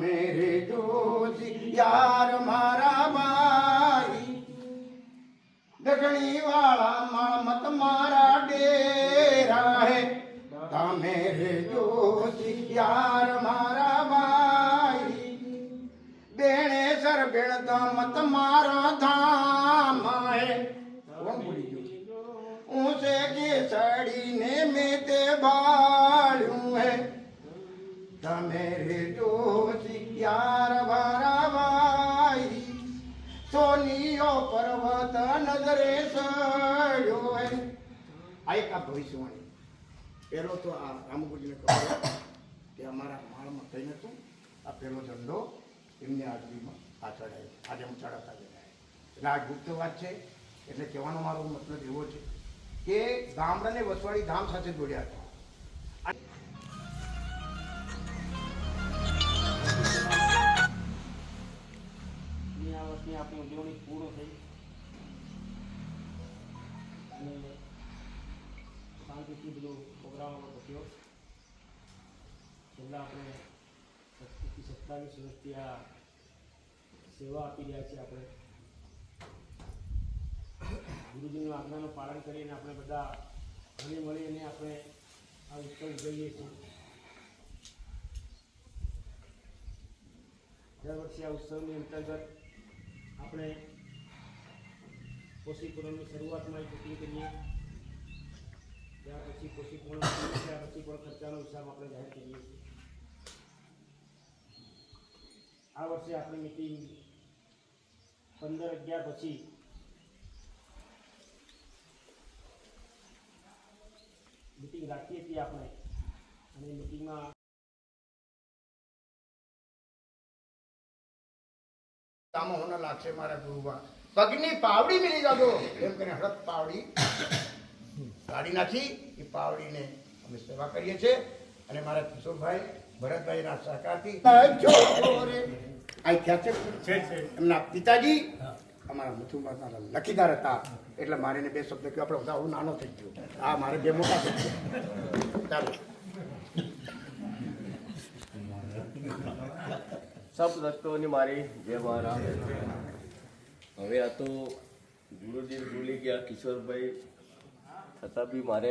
મેરે જોશી યાર મારા ભાઈ ગઢણી વાળા मत મારા ડેરા હે તમે રે જોશી યાર મારા ભાઈ બેણે સર બેણ દામત મારા ધામ હે કોણ બોલી ગયું ઊંચે કે સડીને મેં તે ભાળ્યું હે તમે રે જોશી યાર મારા સોનીઓ પર્વત નજરે સડ્યો આ એક આ ભવિષ્યવાણી. પહેલો તો આ રામગુજીને કહ્યું કે અમારા માળમાં કઈ નતું આ પહેલો ઝંડો એમની હાજરીમાં પાછળ આવ્યો. આજે હું ચડાતા ગયા એટલે આ ગુપ્ત વાત છે. એટલે કહેવાનો મારો મતલબ એવો છે કે ગામડાને વસવાડી ધામ સાથે જોડ્યા હતા. વર્ષની આપણી ઉજવણી પૂર્ણ થઈ. અને શાંતિથી બધો પ્રોગ્રામ પત્યો. છેલ્લા આપણે સત્તરથી સત્તાવીસ વર્ષથી આ સેવા આપી રહ્યા છીએ આપણે. ગુરુજીની આજ્ઞાનું પાલન કરીને આપણે બધા હળી મળીને આપણે આ ઉત્સવ ઉજવીએ છીએ. દર વર્ષે આ ઉત્સવની અંતર્ગત આપણે કોશીપુરમની શરૂઆતમાં એક બુકિંગ કરીએ. ત્યાર પછી કોશી ત્યાર પછી પણ ખર્ચાનો હિસાબ આપણે જાહેર કરીએ આ વર્ષે આપણી મિટિંગ પંદર અગિયાર પછી મિટિંગ રાખીએ છીએ આપણે. અને મિટિંગમાં હોને લાગશે મારા ગુરુવા પગની પાવડી મિલી જાદો એમ કરીને હળદ પાવડી કાઢી નાખી. એ પાવડીને અમે સેવા કરીએ છીએ. અને મારા કિશોરભાઈ ભરતભાઈના સહકારથી એમના પિતાજી અમારા મથુમાના લખીદાર હતા. એટલે મારે બે શબ્દ કહ્યું. આપણે બધા હું નાનો થઈ ગયો. આ મારે બે મોટા થઈ ગયો. ચાલો. સબ ભક્તોની મારી જય મહારાજ. હવે આ તો ગુરુજી ભૂલી ગયા કિશોરભાઈ. છતાં બી મારે